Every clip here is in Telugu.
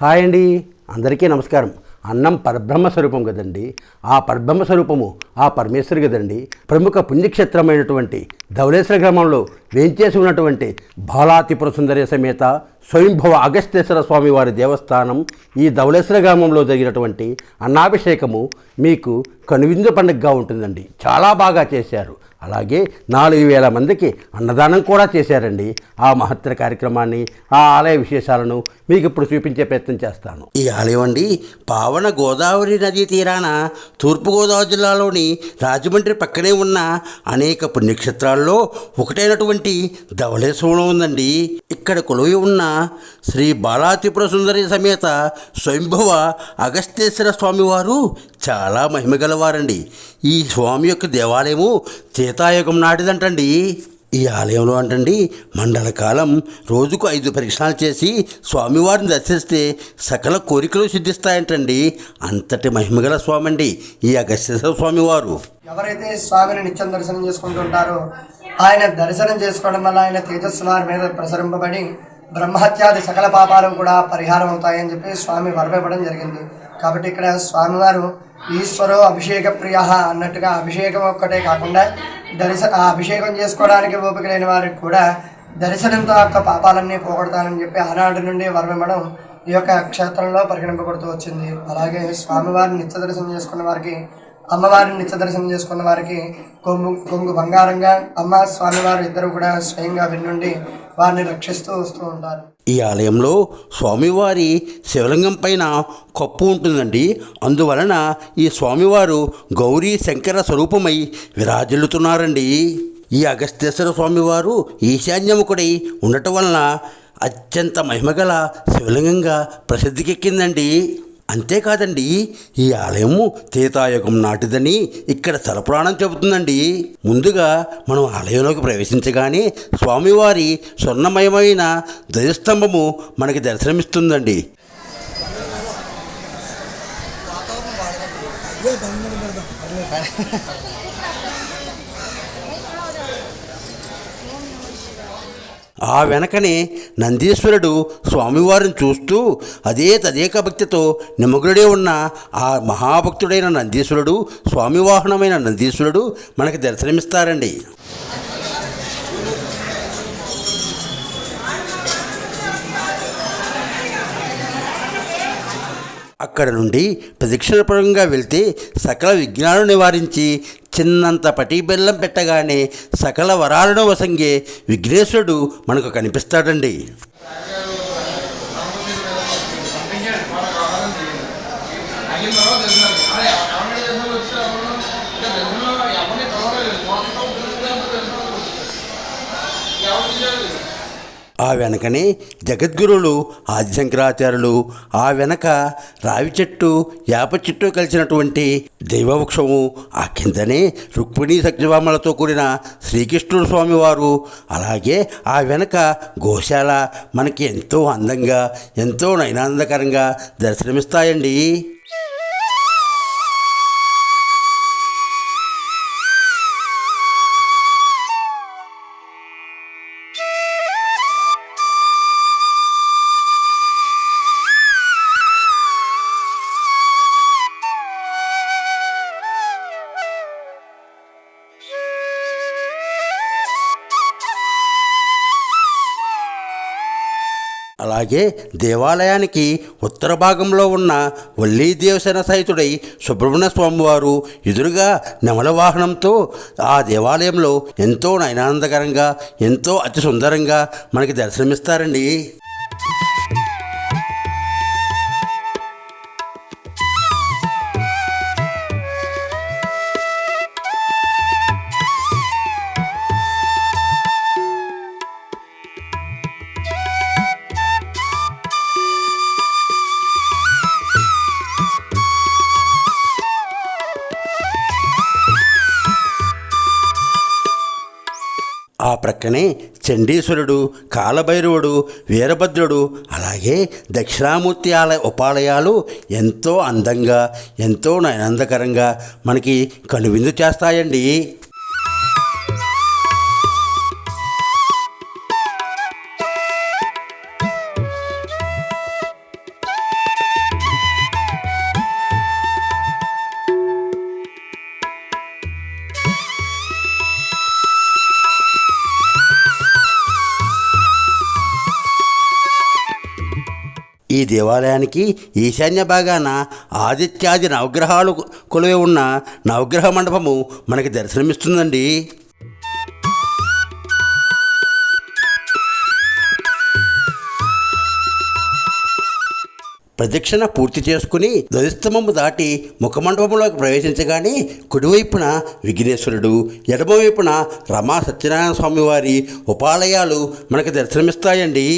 హాయ్ అండి. అందరికీ నమస్కారం. అన్నం పరబ్రహ్మ స్వరూపం కదండి. ఆ పరబ్రహ్మ స్వరూపము ఆ పరమేశ్వరు కదండి. ప్రముఖ పుణ్యక్షేత్రమైనటువంటి ధవళేశ్వర గ్రామంలో వేంచేసి ఉన్నటువంటి బాలాతిపుర సుందరి సమేత స్వయంభవ అగస్తేశ్వర స్వామి వారి దేవస్థానం ఈ ధవలేశ్వర గ్రామంలో జరిగినటువంటి అన్నాభిషేకము మీకు కనువిందు పండుగగా ఉంటుందండి. చాలా బాగా చేశారు. అలాగే నాలుగు వేల మందికి అన్నదానం కూడా చేశారండి. ఆ మహత్తర కార్యక్రమాన్ని ఆ ఆలయ విశేషాలను మీకు ఇప్పుడు చూపించే ప్రయత్నం చేస్తాను. ఈ ఆలయం అండి పావన గోదావరి నదీ తీరాన తూర్పుగోదావరి జిల్లాలోని రాజమండ్రి పక్కనే ఉన్న అనేక పుణ్యక్షేత్రాల్లో ఒకటైనటువంటి ధవళేశ్వరం ఉందండి. ఇక్కడ కొలువి ఉన్న శ్రీ బాలాత్రిపుర సుందరి సమేత స్వయంభవ అగస్తేశ్వర స్వామివారు చాలా మహిమగలవారండి ఈ స్వామి యొక్క దేవాలయము చేతాయుగం నాటిదంటండి. ఈ ఆలయంలో అంటండి మండల కాలం రోజుకు ఐదు పరీక్షలు చేసి స్వామివారిని దర్శిస్తే సకల కోరికలు సిద్ధిస్తాయంటండి. అంతటి మహిమగల స్వామి అండి ఈ అగస్త్య స్వామివారు. ఎవరైతే స్వామిని నిత్యం దర్శనం చేసుకుంటుంటారో ఆయన దర్శనం చేసుకోవడం వల్ల ఆయన తేజస్సు వారి మీద ప్రసరింపబడి బ్రహ్మహత్యాది సకల పాపాలు కూడా పరిహారం అవుతాయని చెప్పి స్వామి వరవివ్వడం జరిగింది. కాబట్టి ఇక్కడ స్వామివారు ఈశ్వరో అభిషేక ప్రియ అన్నట్టుగా అభిషేకం ఒక్కటే కాకుండా దర్శ అభిషేకం చేసుకోవడానికి ఓపిక లేని వారికి కూడా దర్శనంతో యొక్క పాపాలన్నీ పోగొడతానని చెప్పి ఆనాటి నుండి వరమివ్వడం ఈ యొక్క క్షేత్రంలో పరిగణింపబడుతూ వచ్చింది. అలాగే స్వామివారిని నిత్య దర్శనం చేసుకున్న వారికి అమ్మవారిని నిత్య దర్శనం చేసుకున్న వారికి కొంగు కొంగు బంగారంగా అమ్మ స్వామివారు ఇద్దరు కూడా స్వయంగా విన్నుండి వారిని రక్షిస్తూ వస్తూ ఉంటారు. ఈ ఆలయంలో స్వామివారి శివలింగం పైన కప్పు ఉంటుందండి. అందువలన ఈ స్వామివారు గౌరీ శంకర స్వరూపమై విరాజిల్లుతున్నారండి. ఈ అగస్త్యేశ్వర స్వామివారు ఈశాన్యముకుడై ఉండటం వలన అత్యంత మహిమగల శివలింగంగా ప్రసిద్ధికెక్కిందండి. అంతేకాదండి ఈ ఆలయము తీతాయుగం నాటిదని ఇక్కడ తలపురాణం చెబుతుందండి. ముందుగా మనం ఆలయంలోకి ప్రవేశించగానే స్వామివారి స్వర్ణమయమైన ధ్వజస్తంభము మనకి దర్శనమిస్తుందండి. ఆ వెనకనే నందీశ్వరుడు స్వామివారిని చూస్తూ అదే తదేక భక్తితో నిమగ్నుడే ఉన్న ఆ మహాభక్తుడైన నందీశ్వరుడు స్వామివాహనమైన నందీశ్వరుడు మనకి దర్శనమిస్తారండి. అక్కడ నుండి ప్రదక్షిణపరంగా వెళ్తే సకల విఘ్నాలను నివారించి చిన్నంత పటీ బెల్లం పెట్టగానే సకల వరాలను వసంగే విఘ్నేశ్వరుడు మనకు కనిపిస్తాడండి. ఆ వెనకనే జగద్గురువులు ఆదిశంకరాచార్యులు ఆ వెనక రావి చెట్టు యాప చెట్టు కలిసినటువంటి దైవవృక్షము ఆ కిందనే రుక్మిణీ సత్యభామలతో కూడిన శ్రీకృష్ణుడు స్వామివారు అలాగే ఆ వెనక గోశాల మనకి ఎంతో అందంగా ఎంతో నయనానందకరంగా దర్శనమిస్తాయండి. అలాగే దేవాలయానికి ఉత్తర భాగంలో ఉన్న వల్లీ దేవసేన సహితుడై సుబ్రహ్మణ్య స్వామివారు ఎదురుగా నెమల వాహనంతో ఆ దేవాలయంలో ఎంతో నయనానందకరంగా ఎంతో అతి సుందరంగా మనకి దర్శనమిస్తారండి. ఆ చండీశ్వరుడు కాలభైరవుడు వీరభద్రుడు అలాగే దక్షిణామూర్తి ఆలయ ఉపాలయాలు ఎంతో అందంగా ఎంతో ఆనందకరంగా మనకి కనువిందు చేస్తాయండి. ఈ దేవాలయానికి ఈశాన్య భాగాన ఆదిత్యాది నవగ్రహాలు కొలువై ఉన్న నవగ్రహ మండపము మనకి దర్శనమిస్తుందండి. ప్రదక్షిణ పూర్తి చేసుకుని ధ్వజస్తంభము దాటి ముఖమండపంలోకి ప్రవేశించగానే కుడివైపున విఘ్నేశ్వరుడు ఎడమవైపున రమా సత్యనారాయణ స్వామి వారి ఉపాలయాలు మనకు దర్శనమిస్తాయండి.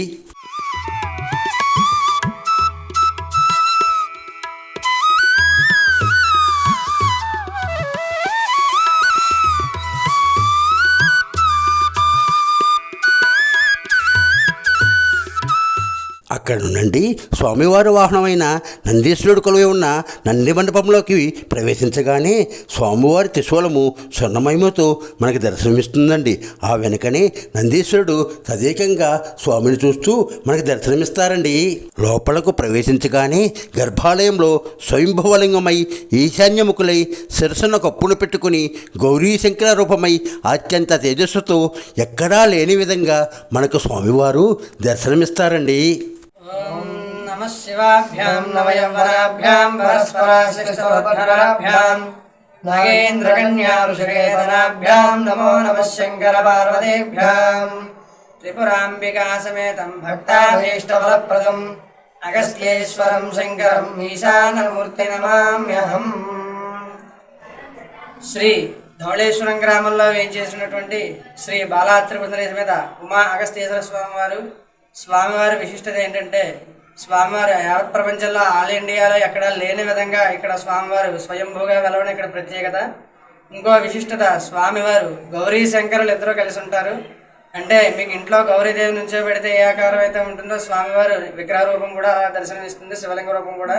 అక్కడ నుండి స్వామివారి వాహనమైన నందీశ్వరుడు కొలువై ఉన్న నంది మండపంలోకి ప్రవేశించగానే స్వామివారి త్రిశూలము స్వర్ణమయమతో మనకి దర్శనమిస్తుందండి. ఆ వెనుకనే నందీశ్వరుడు తదేకంగా స్వామిని చూస్తూ మనకి దర్శనమిస్తారండి. లోపలకు ప్రవేశించగానే గర్భాలయంలో స్వయంభవలింగమై ఈశాన్యముఖులై శిరసన కప్పును పెట్టుకుని గౌరీ శంకర రూపమై అత్యంత తేజస్సుతో ఎక్కడా లేని విధంగా మనకు స్వామివారు దర్శనమిస్తారండి. नमः शिवाभ्यां नवयवराभ्यां परस्पराशिष्टवद्भराभ्यां नागेन्द्रकन्या ऋषिकेतनाभ्यां नमो नमः शङ्करपार्वतीभ्यां त्रिपुराम्बिकासमेतं भक्ताभीष्टफलप्रदम् अगस्त्येश्वरं शङ्करम् ఈశానమూర్తినమామ్యహం శ్రీ ధవళేశ్వరం గ్రామంలో వేయించేసినటువంటి శ్రీ బాలా త్రిపుర మీద ఉమా అగస్తేశ్వర స్వామివారు స్వామివారి విశిష్టత ఏంటంటే స్వామివారు యావత్ ప్రపంచంలో ఆల్ ఇండియాలో ఎక్కడా లేని విధంగా ఇక్కడ స్వామివారు స్వయంభూగా వెలవడం ఇక్కడ ప్రత్యేకత. ఇంకో విశిష్టత స్వామివారు గౌరీ శంకరులు ఇద్దరూ కలిసి ఉంటారు. అంటే మీకు ఇంట్లో గౌరీదేవి నుంచో పెడితే ఏ ఆకారం అయితే ఉంటుందో స్వామివారు విగ్రహ రూపం కూడా అలా దర్శనమిస్తుంది శివలింగ రూపం కూడా.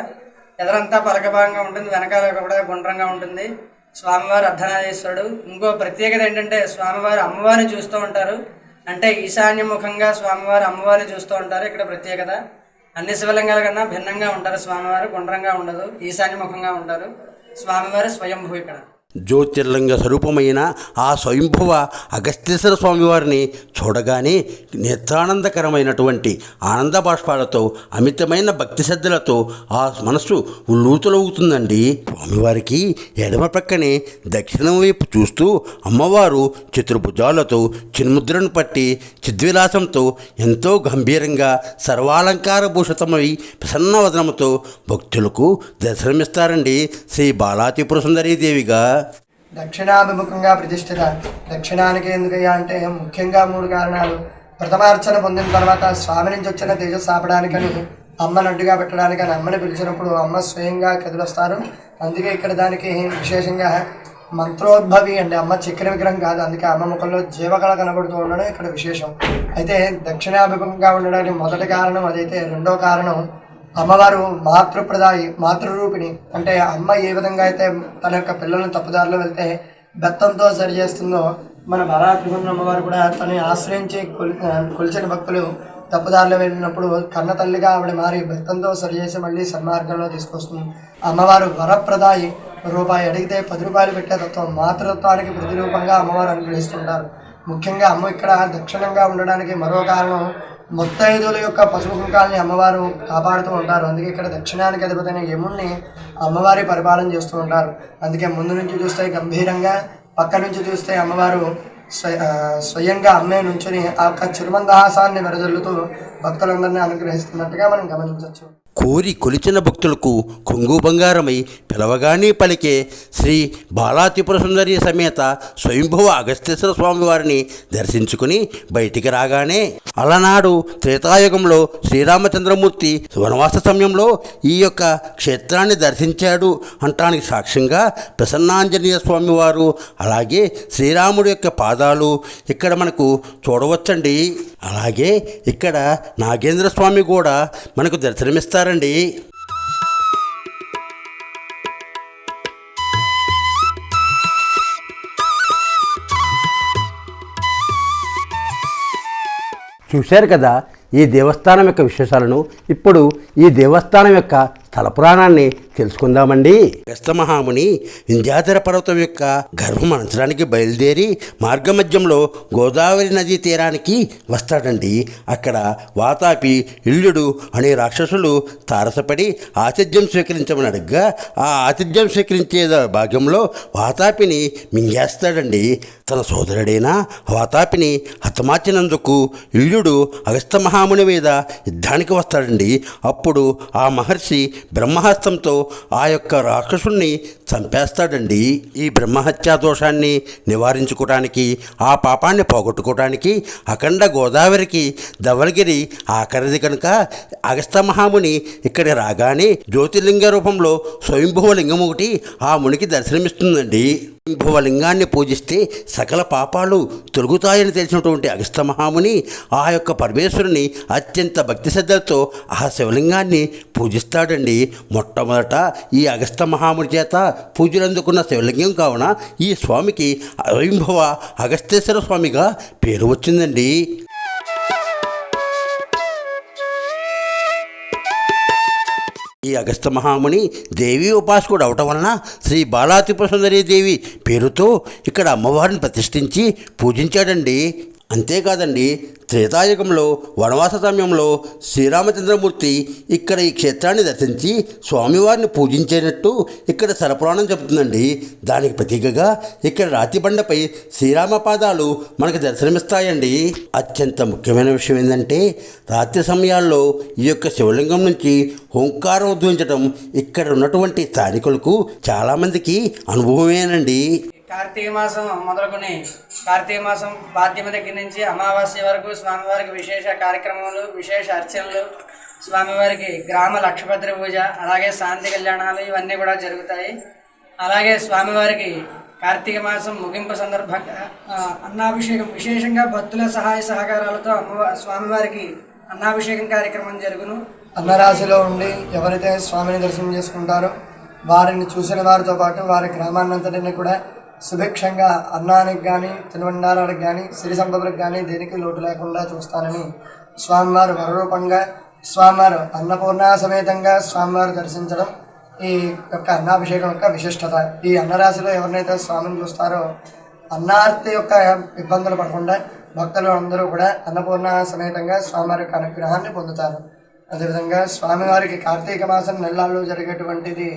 ఎదరంతా పలకభాగంగా ఉంటుంది వెనకాల కూడా గుండ్రంగా ఉంటుంది. స్వామివారు అర్ధనాదేశ్వరుడు. ఇంకో ప్రత్యేకత ఏంటంటే స్వామివారు అమ్మవారిని చూస్తూ ఉంటారు. అంటే ఈశాన్యముఖంగా స్వామివారు అమ్మవారిని చూస్తూ ఉంటారు. ఇక్కడ ప్రత్యేకత. అన్ని శివలింగాల కన్నా భిన్నంగా ఉంటారు స్వామివారు. గుండ్రంగా ఉండదు. ఈశాన్యముఖంగా ఉంటారు. స్వామివారు స్వయంభూ ఇక్కడ. జ్యోతిర్లింగ స్వరూపమైన ఆ స్వయంభవ అగస్త్యేశ్వర స్వామివారిని చూడగానే నేత్రానందకరమైనటువంటి ఆనంద బాష్పాలతో అమితమైన భక్తి శ్రద్ధలతో ఆ మనస్సు ఉల్లూతులవుతుందండి స్వామివారికి ఎడమ ప్రక్కనే దక్షిణం వైపు చూస్తూ అమ్మవారు చతుర్భుజాలతో చిన్ముద్రను పట్టి చిద్విలాసంతో ఎంతో గంభీరంగా సర్వాలంకార భూషితమై ప్రసన్నవదనముతో భక్తులకు దర్శనమిస్తారండి శ్రీ బాలాత్రిపుర సుందరీదేవిగా. దక్షిణాభిముఖంగా ప్రతిష్ఠిత దక్షిణానికి ఎందుకయ్యా అంటే ముఖ్యంగా మూడు కారణాలు. ప్రథమార్చన పొందిన తర్వాత స్వామి నుంచి వచ్చిన తేజస్సు ఆపడానికని అమ్మను అడ్డుగా పెట్టడానికని అమ్మని పిలిచినప్పుడు అమ్మ స్వయంగా కదిలొస్తారు. అందుకే ఇక్కడ దానికి విశేషంగా మంత్రోద్భవి అండి అమ్మ చక్ర విగ్రహం కాదు అందుకే అమ్మ ముఖంలో జీవకళ కనబడుతూ ఉండడం ఇక్కడ విశేషం. అయితే దక్షిణాభిముఖంగా ఉండడానికి మొదటి కారణం అదైతే రెండో కారణం అమ్మవారు మాతృప్రదాయి మాతృరూపిణి. అంటే అమ్మ ఏ విధంగా అయితే తన యొక్క పిల్లలను తప్పుదారిలో వెళ్తే బెత్తంతో సరి చేస్తుందో మన బలాత్రిపురం అమ్మవారు కూడా తనని ఆశ్రయించి కొలి కొలిచిన భక్తులు తప్పుదారిలో వెళ్ళినప్పుడు కన్న తల్లిగా ఆవిడ మారి బెత్తంతో సరి చేసి మళ్ళీ సన్మార్గంలో తీసుకొస్తుంది. అమ్మవారు వరప్రదాయి రూపాయి అడిగితే పది రూపాయలు పెట్టే తత్వం మాతృత్వానికి ప్రతిరూపంగా అమ్మవారు అనుగ్రహిస్తుంటారు. ముఖ్యంగా అమ్మ ఇక్కడ దక్షిణంగా ఉండడానికి మరో కారణం ముత్తైదుల యొక్క పశువు కుంకాలని అమ్మవారు కాపాడుతూ ఉంటారు. అందుకే ఇక్కడ దక్షిణానికి అధిపతైన యముణ్ణి అమ్మవారి పరిపాలన చేస్తూ ఉంటారు. అందుకే ముందు నుంచి చూస్తే గంభీరంగా పక్క నుంచి చూస్తే అమ్మవారు స్వయంగా అమ్మే నుంచుని ఆ యొక్క చిరుమందహాసాన్ని వెరజల్లుతూ భక్తులందరినీ అనుగ్రహిస్తున్నట్టుగా మనం గమనించవచ్చు కోరి కొలిచిన భక్తులకు కొంగు బంగారమై పిలవగానే పలికే శ్రీ బాలాత్రిపుర సుందరి సమేత స్వయంభవ అగస్తేశ్వర స్వామివారిని దర్శించుకుని బయటికి రాగానే అలనాడు త్రేతాయుగంలో శ్రీరామచంద్రమూర్తి వనవాస సమయంలో ఈ యొక్క క్షేత్రాన్ని దర్శించాడు. అంటానికి సాక్ష్యంగా ప్రసన్నాంజనేయ స్వామివారు అలాగే శ్రీరాముడి యొక్క పాదాలు ఇక్కడ మనకు చూడవచ్చండి. అలాగే ఇక్కడ నాగేంద్ర స్వామి కూడా మనకు దర్శనమిస్తారండి. చూశారు కదా ఈ దేవస్థానం యొక్క విశేషాలను. ఇప్పుడు ఈ దేవస్థానం యొక్క స్థల పురాణాన్ని తెలుసుకుందామండి. వ్యస్తమహాముని వింధ్యాధర పర్వతం యొక్క గర్భం అంచడానికి బయలుదేరి మార్గమధ్యంలో గోదావరి నదీ తీరానికి వస్తాడండి. అక్కడ వాతాపి ఇల్లుడు అనే రాక్షసులు తారసపడి ఆతిథ్యం స్వీకరించమని అడగ్గా ఆ ఆతిథ్యం స్వీకరించే భాగ్యంలో వాతాపిని మింగేస్తాడండి. తన సోదరుడైన వాతాపిని హతమార్చినందుకు ఇల్లుడు అగస్త మహాముని మీద యుద్ధానికి వస్తాడండి. అప్పుడు ఆ మహర్షి బ్రహ్మహస్తంతో ఆ యొక్క రాక్షసుణ్ణి చంపేస్తాడండి. ఈ బ్రహ్మహత్యా దోషాన్ని నివారించుకోవడానికి ఆ పాపాన్ని పోగొట్టుకోవడానికి అఖండ గోదావరికి ధవలగిరి ఆఖరిది కనుక అగస్త మహాముని ఇక్కడ రాగానే జ్యోతిర్లింగ రూపంలో స్వయంభువ లింగం ఒకటి ఆ మునికి దర్శనమిస్తుందండి. స్వయంభువలింగాన్ని పూజిస్తే సకల పాపాలు తొలుగుతాయని తెలిసినటువంటి అగస్త మహాముని ఆ యొక్క పరమేశ్వరుని అత్యంత భక్తి శ్రద్ధలతో ఆ శివలింగాన్ని పూజిస్తాడండి. మొట్టమొదట ఈ అగస్త మహాముని చేత పూజలు అందుకున్న శివలింగం కావున ఈ స్వామికి అవింభవ అగస్తేశ్వర స్వామిగా పేరు వచ్చిందండి. ఈ అగస్త మహాముని దేవి ఉపాసకుడు అవటం వలన శ్రీ బాలాత్రిపుర దేవి పేరుతో ఇక్కడ అమ్మవారిని ప్రతిష్ఠించి పూజించాడండి. అంతేకాదండి త్రేతాయుగంలో వనవాస సమయంలో శ్రీరామచంద్రమూర్తి ఇక్కడ ఈ క్షేత్రాన్ని దర్శించి స్వామివారిని పూజించేటట్టు ఇక్కడ సరపురాణం చెబుతుందండి. దానికి ప్రతీకగా ఇక్కడ రాతి బండపై శ్రీరామ పాదాలు మనకు దర్శనమిస్తాయండి. అత్యంత ముఖ్యమైన విషయం ఏంటంటే రాత్రి సమయాల్లో ఈ యొక్క శివలింగం నుంచి ఓంకారం ఉద్భవించడం ఇక్కడ ఉన్నటువంటి స్థానికులకు చాలామందికి అనుభవమేనండి. కార్తీక మాసం మొదలుకొని కార్తీక మాసం పాద్యమ దగ్గర నుంచి అమావాస్య వరకు స్వామివారికి విశేష కార్యక్రమాలు విశేష అర్చనలు స్వామివారికి గ్రామ లక్షపత్రి పూజ అలాగే శాంతి కళ్యాణాలు ఇవన్నీ కూడా జరుగుతాయి. అలాగే స్వామివారికి కార్తీక మాసం ముగింపు సందర్భంగా అన్నాభిషేకం విశేషంగా భక్తుల సహాయ సహకారాలతో అమ్మవారి స్వామివారికి అన్నాభిషేకం కార్యక్రమం జరుగును. అన్నరాశిలో ఉండి ఎవరైతే స్వామిని దర్శనం చేసుకుంటారో వారిని చూసిన వారితో పాటు వారి గ్రామాన్నంతటిని కూడా సుభిక్షంగా అన్నానికి కానీ తినుబండారాలకు కానీ సిరి సంపదలకు కానీ దేనికి లోటు లేకుండా చూస్తానని స్వామివారు వరరూపంగా స్వామివారు అన్నపూర్ణ సమేతంగా స్వామివారు దర్శించడం ఈ యొక్క అన్నాభిషేకం యొక్క విశిష్టత. ఈ అన్నరాశిలో ఎవరినైతే స్వామిని చూస్తారో అన్నార్తి యొక్క ఇబ్బందులు పడకుండా భక్తులు అందరూ కూడా అన్నపూర్ణ సమేతంగా స్వామివారి యొక్క అనుగ్రహాన్ని పొందుతారు. అదేవిధంగా స్వామివారికి కార్తీక మాసం నెలల్లో జరిగేటువంటిది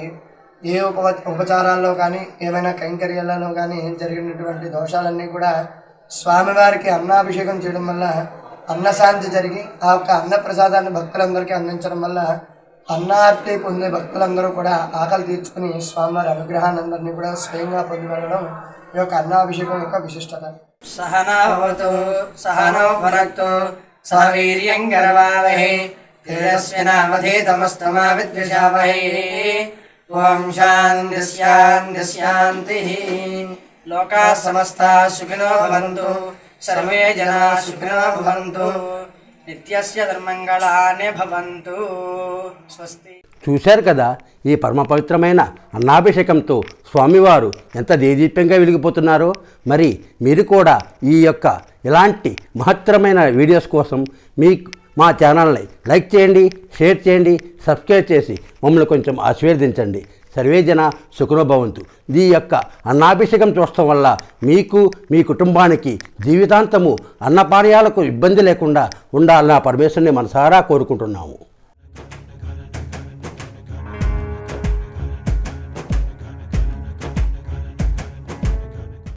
ఏ ఉప ఉపచారాల్లో కానీ ఏమైనా కైంకర్యాలలో కానీ జరిగినటువంటి దోషాలన్నీ కూడా స్వామివారికి అన్నాభిషేకం చేయడం వల్ల అన్నశాంతి జరిగి ఆ యొక్క అన్న ప్రసాదాన్ని భక్తులందరికీ అందించడం వల్ల అన్నార్తి పొందే భక్తులందరూ కూడా ఆకలి తీర్చుకుని స్వామివారి అనుగ్రహాన్ని అందరినీ కూడా స్వయంగా పొంది వెళ్ళడం ఈ యొక్క అన్నాభిషేకం యొక్క విశిష్టత. సహనావతు సహనో భనక్తు సహ వీర్యం గర్వావహే విద్విషావహే ఓం శాంతి శాంతి శాంతి లోకా సమస్తా సుఖినో భవంతు సర్వే జనా సుఖినో భవంతు నిత్యస్య ధర్మంగళానే భవంతు స్వస్తి చూశారు కదా ఈ పరమ పవిత్రమైన అన్నాభిషేకంతో స్వామివారు ఎంత దేదీప్యంగా వెలిగిపోతున్నారో? మరి మీరు కూడా ఈ యొక్క ఇలాంటి మహత్తరమైన వీడియోస్ కోసం మీ మా ఛానల్ని లైక్ చేయండి షేర్ చేయండి సబ్స్క్రైబ్ చేసి మమ్మల్ని కొంచెం ఆశీర్వదించండి. సర్వేజన సుఖనోభవంతు ఈ యొక్క అన్నాభిషేకం చూడటం వల్ల మీకు మీ కుటుంబానికి జీవితాంతము అన్నపానీయాలకు ఇబ్బంది లేకుండా ఉండాలని ఆ పరమేశ్వరుని మనసారా కోరుకుంటున్నాము.